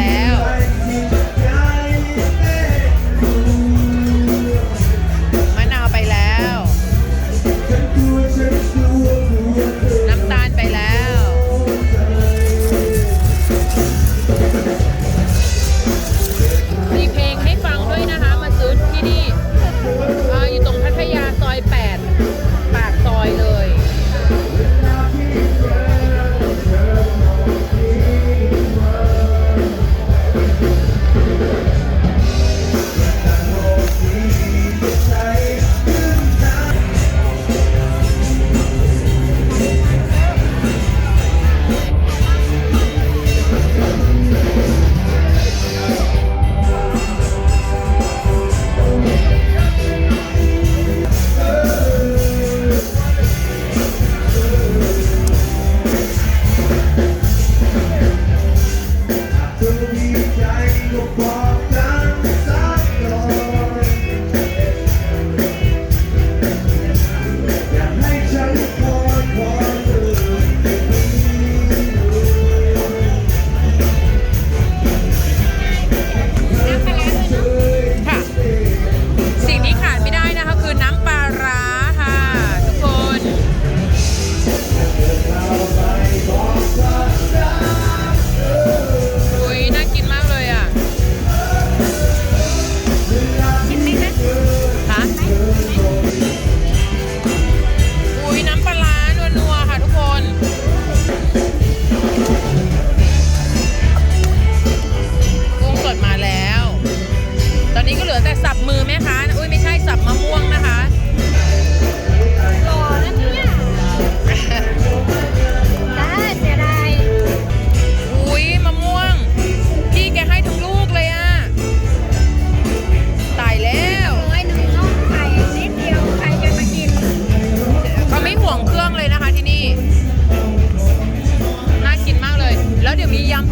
Yeah.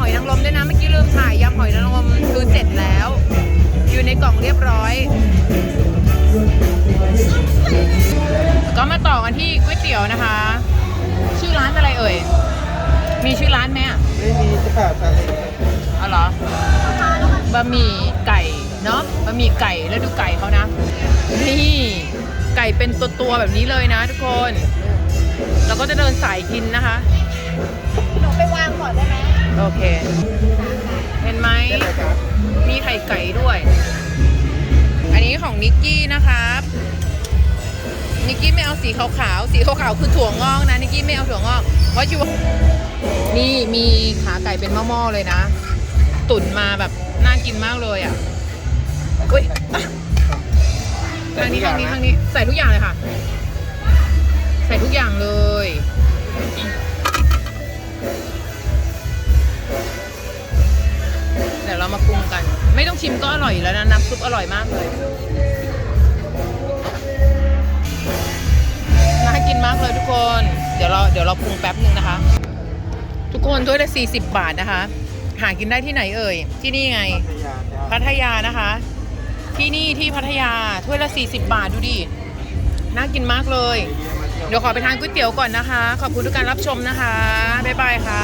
ค่ะยำหอยนางรมคือเสร็จแล้ว อยู่ในกล่องเรียบร้อย ก็มาต่อกันที่ก๋วยเตี๋ยวนะคะ ชื่อร้านอะไรเอ่ย มีชื่อร้านไหมอะไม่มีจะขาดอะไรอ๋อเหรอบะหมี่ไก่เนาะบะหมี่ไก่แล้วดูไก่เขานะ นี่ไก่เป็นตัวตัวๆแบบนี้เลยนะทุกคน เราก็จะเดินสายกินนะคะ หนูไปวางก่อนได้ไหม โอเค เห็นไหมได้ไหมครับมีไข่ไก่ด้วย อันนี้ของนิกกี้นะครับ นิกกี้ไม่เอาสีขาวๆ สีขาวๆคือถั่วงอกนะ นิกกี้ไม่เอาถั่วงอกเพราะอยู่นี่มีขาไก่เป็นหม้อๆเลยนะ ตุ๋นมาแบบน่ากินมากเลยอะอุ้ยอะทางนี้ทางนี้ทางนี้ใส่ทุกอย่างเลยค่ะ ใส่ทุกอย่างเลย ไม่ต้องชิมก็อร่อยอยู่แล้วนะน้ำซุปอร่อยมากเลยน่ากินมากเลยทุกคน เดี๋ยวเราเดี๋ยวเราปรุงแป๊บหนึ่งนะคะ ทุกคนถ้วยละ40 บาทนะคะ หากินได้ที่ไหนเอ่ย ที่นี่ไง พัทยาครับพัทยานะคะ ที่นี่ที่พัทยาถ้วยละ 40 บาทดูดิน่ากินมากเลย เดี๋ยวขอไปทานก๋วยเตี๋ยวก่อนนะคะ ขอบคุณทุกการรับชมนะคะ บ๊ายบายค่ะ